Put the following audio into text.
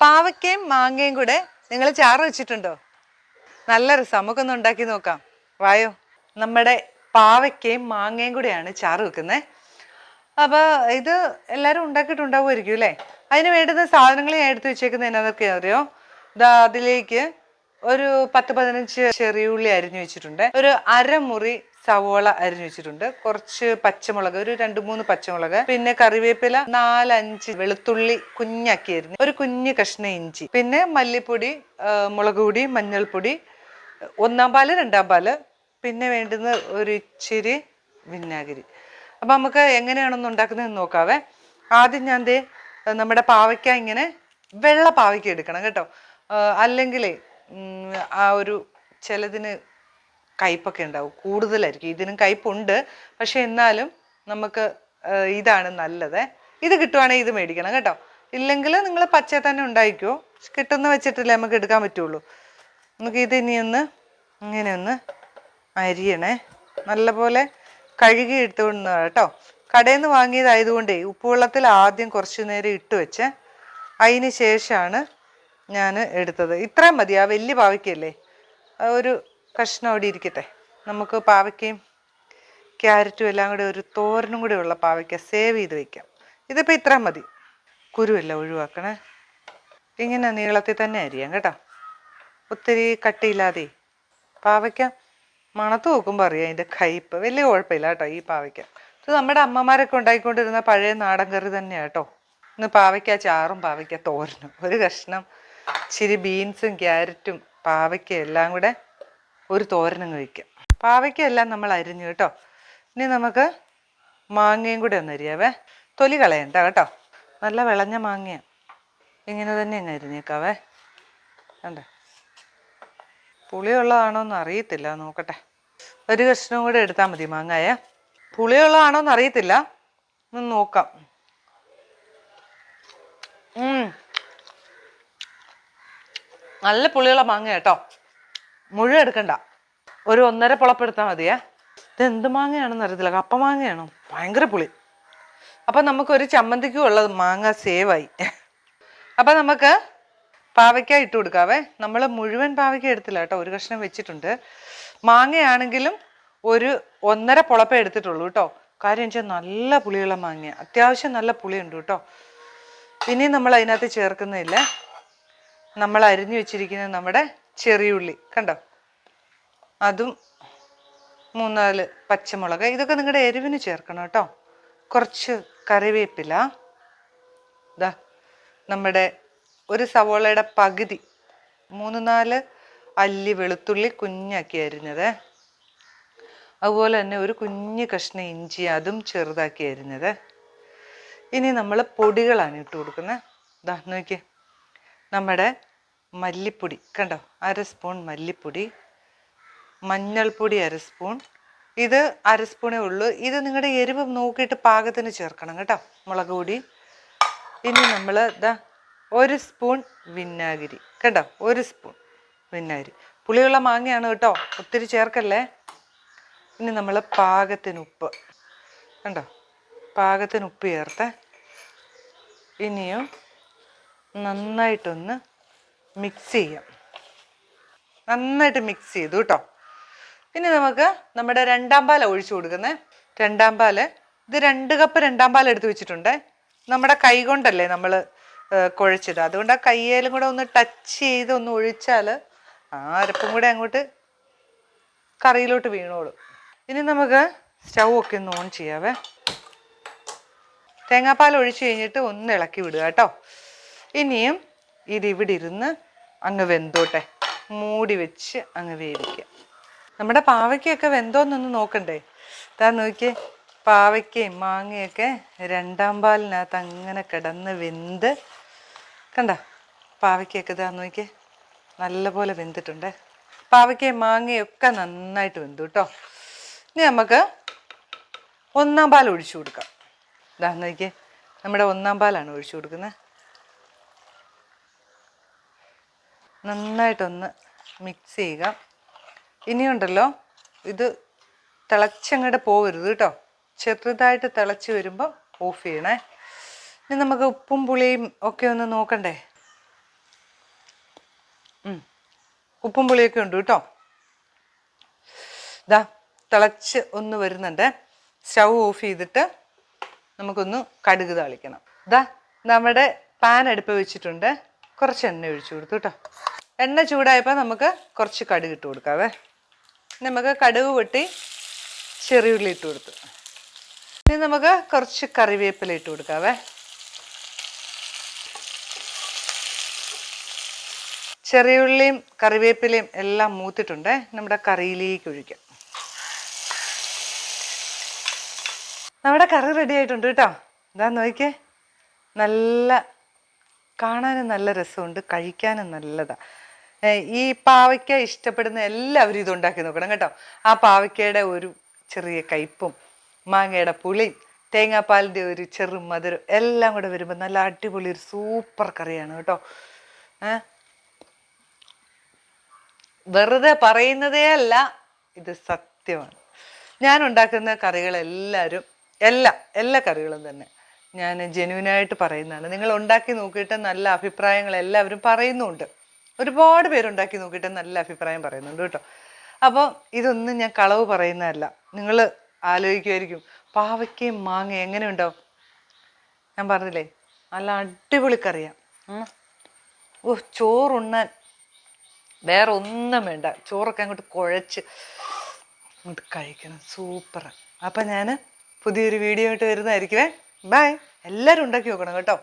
പാവയ്ക്കയും മാങ്ങയും കൂടെ നിങ്ങൾ ചാറ് വെച്ചിട്ടുണ്ടോ? നല്ല രസം. നമുക്കൊന്ന് ഉണ്ടാക്കി നോക്കാം. വായോ. നമ്മുടെ പാവയ്ക്കയും മാങ്ങയും കൂടെയാണ് ചാറ് വെക്കുന്നത് അപ്പോൾ ഇത് എല്ലാവരും ഉണ്ടാക്കിയിട്ടുണ്ടാവുമായിരിക്കും അല്ലേ? അതിന് വേണ്ടുന്ന സാധനങ്ങൾ ഞാൻ എടുത്ത് വെച്ചേക്കുന്നത് എന്നതൊക്കെ അറിയോ? ഇതാ അതിലേക്ക് ഒരു പത്ത് പതിനഞ്ച് ചെറിയ ഉള്ളി അരിഞ്ഞു വെച്ചിട്ടുണ്ട്. ഒരു അരമുറി സവോള അരിഞ്ഞു വെച്ചിട്ടുണ്ട്. കുറച്ച് പച്ചമുളക് ഒരു രണ്ട് മൂന്ന് പച്ചമുളക് പിന്നെ കറിവേപ്പില നാലഞ്ച് വെളുത്തുള്ളി കുഞ്ഞാക്കിയായിരുന്നു. ഒരു കുഞ്ഞ് കഷ്ണ ഇഞ്ചി പിന്നെ മല്ലിപ്പൊടി മുളക് പൊടി മഞ്ഞൾപ്പൊടി ഒന്നാം പാൽ രണ്ടാം പാൽ പിന്നെ വേണ്ടുന്ന ഒരു ഇച്ചിരി വിനാഗിരി. അപ്പം നമുക്ക് എങ്ങനെയാണെന്ന് ഉണ്ടാക്കുന്നതെന്ന് നോക്കാവേ. ആദ്യം ഞാൻ ദേ നമ്മുടെ പാവയ്ക്ക ഇങ്ങനെ വെള്ള പാവയ്ക്ക എടുക്കണം കേട്ടോ. അല്ലെങ്കിലേ ആ ഒരു ചിലതിന് കയ്പൊക്കെ ഉണ്ടാവും കൂടുതലായിരിക്കും. ഇതിനും കയ്പുണ്ട്. പക്ഷെ എന്നാലും നമുക്ക് ഇതാണ് നല്ലത്. ഇത് കിട്ടുവാണെങ്കിൽ ഇത് മേടിക്കണം കേട്ടോ. ഇല്ലെങ്കിൽ നിങ്ങൾ പച്ച തന്നെ ഉണ്ടായിക്കോ. കിട്ടുന്ന വെച്ചിട്ടല്ലേ നമുക്ക് എടുക്കാൻ പറ്റുള്ളൂ. നമുക്ക് ഇത് ഇനി ഒന്ന് ഇങ്ങനെ ഒന്ന് അരിയണേ. നല്ലപോലെ കഴുകി എടുത്തുകൊണ്ട് കേട്ടോ. കടയിൽ നിന്ന് വാങ്ങിയതായതുകൊണ്ടേ ഉപ്പുവെള്ളത്തിൽ ആദ്യം കുറച്ച് നേരം ഇട്ട് വെച്ച്. അതിന് ശേഷമാണ് ഞാൻ എടുത്തത്. ഇത്രയും മതി. ആ വലിയ പാവയ്ക്കല്ലേ? ഒരു കഷ്ണം അവിടെ ഇരിക്കട്ടെ. നമുക്ക് പാവയ്ക്കയും ക്യാരറ്റും എല്ലാം കൂടെ ഒരു തോരനും കൂടെ ഉള്ള പാവയ്ക്ക സേവ് ചെയ്ത് വെക്കാം. ഇതിപ്പോൾ ഇത്ര മതി. കുരുവല്ല ഒഴിവാക്കണേ. ഇങ്ങനെ നീളത്തിൽ തന്നെ അരിയാം കേട്ടോ. ഒത്തിരി കട്ടിയില്ലാതെ. പാവയ്ക്ക മണത്ത് നോക്കുമ്പോൾ അറിയാം അതിന്റെ കയ്പ്പ്. വലിയ കുഴപ്പമില്ല കേട്ടോ ഈ പാവയ്ക്ക. ഇത് നമ്മുടെ അമ്മമാരൊക്കെ ഉണ്ടാക്കിക്കൊണ്ടിരുന്ന പഴയ നാടൻ കറി തന്നെയാണ് കേട്ടോ. ഇന്ന് പാവയ്ക്ക ചാറും പാവയ്ക്ക തോരനും. ഒരു കഷ്ണം ഇച്ചിരി ബീൻസും ക്യാരറ്റും പാവയ്ക്ക എല്ലാം കൂടെ ഒരു തോരനും കഴിക്കാം. പാവയ്ക്കെല്ലാം നമ്മൾ അരിഞ്ഞു കേട്ടോ. ഇനി നമുക്ക് മാങ്ങയും കൂടെ ഒന്ന് അരിയാവേ. തൊലി കളയണ്ട കേട്ടോ. നല്ല വിളഞ്ഞ മാങ്ങയാണ് ഇങ്ങനെ തന്നെ അങ്ങ് അരിഞ്ഞേക്കാവേ. കണ്ടേ? പുളിയുള്ളതാണോ എന്ന് അറിയത്തില്ല. നോക്കട്ടെ. ഒരു കഷ്ണം കൂടെ എടുത്താൽ മതി മാങ്ങായ. പുളിയുള്ളതാണോ എന്ന് അറിയത്തില്ല. ഒന്ന് നോക്കാം. നല്ല പുളിയുള്ള മാങ്ങ കേട്ടോ. മുഴുവൻ എടുക്കണ്ട. ഒരു ഒന്നര പുളപ്പെടുത്താൽ മതിയേ. ഇത് എന്ത് മാങ്ങയാണെന്ന് അറിയത്തില്ല. കപ്പ മാങ്ങയാണോ? ഭയങ്കര പുളി. അപ്പം നമുക്കൊരു ചമ്മന്തിക്കും ഉള്ളത് മാങ്ങ സേവായി. അപ്പം നമുക്ക് പാവയ്ക്ക ഇട്ട് കൊടുക്കാവേ. നമ്മൾ മുഴുവൻ പാവയ്ക്ക എടുത്തില്ല കേട്ടോ. ഒരു കഷ്ണം വെച്ചിട്ടുണ്ട്. മാങ്ങയാണെങ്കിലും ഒരു ഒന്നര പുളപ്പ എടുത്തിട്ടുള്ളൂ കേട്ടോ. കാര്യം വെച്ചാൽ നല്ല പുളിയുള്ള മാങ്ങ. അത്യാവശ്യം നല്ല പുളിയുണ്ട് കേട്ടോ. ഇനി നമ്മൾ അതിനകത്ത് ചേർക്കുന്നില്ല. നമ്മൾ അരിഞ്ഞു വെച്ചിരിക്കുന്ന നമ്മുടെ ചെറിയുള്ളി കണ്ടോ? അതും മൂന്നാൽ പച്ചമുളക്. ഇതൊക്കെ നിങ്ങളുടെ എരിവിന് ചേർക്കണം കേട്ടോ. കുറച്ച് കറിവേപ്പില. ഇതാ നമ്മുടെ ഒരു സവോളയുടെ പകുതി മൂന്ന് നാല് അല്ലി വെളുത്തുള്ളി കുഞ്ഞാക്കി അരിഞ്ഞത്. അതുപോലെ തന്നെ ഒരു കുഞ്ഞു കഷ്ണ ഇഞ്ചി അതും ചെറുതാക്കി അരിഞ്ഞത്. ഇനി നമ്മൾ പൊടികളാണ് ഇട്ട് കൊടുക്കുന്നത് ഇതാ നോക്കിയേ. നമ്മുടെ മല്ലിപ്പൊടി കണ്ടോ? അര സ്പൂൺ മല്ലിപ്പൊടി മഞ്ഞൾപ്പൊടി അര സ്പൂൺ. ഇത് അര സ്പൂണേ ഉള്ളൂ. ഇത് നിങ്ങളുടെ എരിവ് നോക്കിയിട്ട് പാകത്തിന് ചേർക്കണം കേട്ടോ മുളക് പൊടി. ഇനി നമ്മൾ ഇതാ ഒരു സ്പൂൺ വിനാഗിരി കേട്ടോ ഒരു സ്പൂൺ വിനാഗിരി. പുളിയുള്ള മാങ്ങയാണ് കേട്ടോ ഒത്തിരി ചേർക്കല്ലേ? ഇനി നമ്മൾ പാകത്തിന് ഉപ്പ് കണ്ടോ? പാകത്തിന് ഉപ്പ് ചേർത്ത് ഇനിയും നന്നായിട്ടൊന്ന് മിക്സ് ചെയ്യാം. നന്നായിട്ട് മിക്സ് ചെയ്തു കേട്ടോ ഇനി നമുക്ക് നമ്മുടെ രണ്ടാം പാൽ ഒഴിച്ചു കൊടുക്കുന്നത് രണ്ടാം പാൽ. ഇത് രണ്ട് കപ്പ് രണ്ടാം പാൽ എടുത്ത് വെച്ചിട്ടുണ്ട്. നമ്മുടെ കൈ കൊണ്ടല്ലേ നമ്മൾ കുഴച്ചത്. അതുകൊണ്ട് ആ കയ്യേലും കൂടെ ഒന്ന് ടച്ച് ചെയ്ത് ഒന്ന് ഒഴിച്ചാൽ ആ അരപ്പും കൂടെ അങ്ങോട്ട് കറിയിലോട്ട് വീണോളും. ഇനി നമുക്ക് സ്റ്റൗ ഒക്കെ ഒന്ന് ഓൺ ചെയ്യാവേ. തേങ്ങാപ്പാൽ ഒഴിച്ചു കഴിഞ്ഞിട്ട് ഒന്ന് ഇളക്കി വിടുക കേട്ടോ ഇനിയും ഇത് ഇവിടെ ഇരുന്ന് അങ്ങ് വെന്തോട്ടെ. മൂടി വെച്ച് അങ്ങ് വേവിക്കുക നമ്മുടെ പാവയ്ക്കൊക്കെ വെന്തോന്നൊന്ന് നോക്കണ്ടേ? താ നോക്കിയേ പാവയ്ക്കയും മാങ്ങയൊക്കെ രണ്ടാം പാലിനകത്ത് അങ്ങനെ കിടന്ന് വെന്ത് കണ്ട? പാവയ്ക്കൊക്കെ ഇതാ നോക്കിയേ നല്ലപോലെ വെന്തിട്ടുണ്ട്. പാവയ്ക്കയും മാങ്ങയൊക്കെ നന്നായിട്ട് വെന്തു കേട്ടോ. ഇനി നമുക്ക് ഒന്നാം പാൽ ഒഴിച്ചു കൊടുക്കാം. ഇതാ നോക്കിയേ നമ്മുടെ ഒന്നാം പാലാണ് ഒഴിച്ചു കൊടുക്കുന്നത്. നന്നായിട്ടൊന്ന് മിക്സ് ചെയ്യുക. ഇനിയുണ്ടല്ലോ ഇത് തിളച്ചങ്ങോട്ട് പോകരുത് കേട്ടോ. ചെറുതായിട്ട് തിളച്ച് വരുമ്പോൾ ഓഫ് ചെയ്യണേ. ഇനി നമുക്ക് ഉപ്പും പുളിയും ഒക്കെ ഒന്ന് നോക്കണ്ടേ? ഉപ്പും പുളിയൊക്കെ ഉണ്ട് കേട്ടോ. ഇതാ തിളച്ച് ഒന്ന് വരുന്നുണ്ട്. സ്റ്റൗ ഓഫ് ചെയ്തിട്ട് നമുക്കൊന്ന് കടുക് താളിക്കണം. ഇതാ നമ്മുടെ പാൻ അടുപ്പ് വെച്ചിട്ടുണ്ട്. കുറച്ച് എണ്ണ ഒഴിച്ചു കൊടുത്തു കേട്ടോ. എണ്ണ ചൂടായപ്പോൾ നമുക്ക് കുറച്ച് കടുക് ഇട്ട് കൊടുക്കാവേ. നമുക്ക് കടുക് പൊട്ടി ചെറിയുള്ളി ഇട്ട് കൊടുത്തു. ഇനി നമുക്ക് കുറച്ച് കറിവേപ്പില ഇട്ട് കൊടുക്കാവേ. ചെറിയുള്ളിയും കറിവേപ്പിലയും എല്ലാം മൂത്തിട്ടുണ്ട്. നമ്മുടെ കറിയിലേക്ക് ഒഴിക്കാം. നമ്മുടെ കറി റെഡി ആയിട്ടുണ്ട് കേട്ടോ. ഇതാ നോക്കിയേ. നല്ല കാണാനും നല്ല രസമുണ്ട്. കഴിക്കാനും നല്ലതാ. ഏ, ഈ പാവയ്ക്ക ഇഷ്ടപ്പെടുന്ന എല്ലാവരും ഇത് ഉണ്ടാക്കി നോക്കണം കേട്ടോ. ആ പാവയ്ക്കയുടെ ഒരു ചെറിയ കയ്പും മാങ്ങയുടെ പുളിയും തേങ്ങാപ്പാലിന്റെ ഒരു ചെറു മധുരം എല്ലാം കൂടെ വരുമ്പോൾ നല്ല അടിപൊളി ഒരു സൂപ്പർ കറിയാണ് കേട്ടോ. വെറുതെ പറയുന്നതേ അല്ല ഇത് സത്യമാണ്. ഞാൻ ഉണ്ടാക്കുന്ന കറികളെല്ലാവരും എല്ലാ എല്ലാ കറികളും തന്നെ ഞാൻ ജെനുവിനായിട്ട് പറയുന്നതാണ്. നിങ്ങൾ ഉണ്ടാക്കി നോക്കിയിട്ട് നല്ല അഭിപ്രായങ്ങൾ എല്ലാവരും പറയുന്നുണ്ട്. ഒരുപാട് പേരുണ്ടാക്കി നോക്കിയിട്ട് നല്ല അഭിപ്രായം പറയുന്നുണ്ട് കേട്ടോ. അപ്പോൾ ഇതൊന്നും ഞാൻ കളവ് പറയുന്നതല്ല. നിങ്ങൾ ആലോചിക്കുമായിരിക്കും പാവയ്ക്കയും മാങ്ങ എങ്ങനെ ഉണ്ടാവും ഞാൻ പറഞ്ഞില്ലേ നല്ല അടിപൊളി കറിയാം. ഓ ചോറുണ്ണാൻ വേറെ ഒന്നും വേണ്ട. ചോറൊക്കെ അങ്ങോട്ട് കുഴച്ച് അങ്ങോട്ട് കഴിക്കണം. സൂപ്പർ അപ്പം ഞാൻ പുതിയൊരു വീഡിയോ ആയിട്ട് വരുന്നതായിരിക്കുമേ ബൈ. എല്ലാവരും ഉണ്ടാക്കി നോക്കണം കേട്ടോ.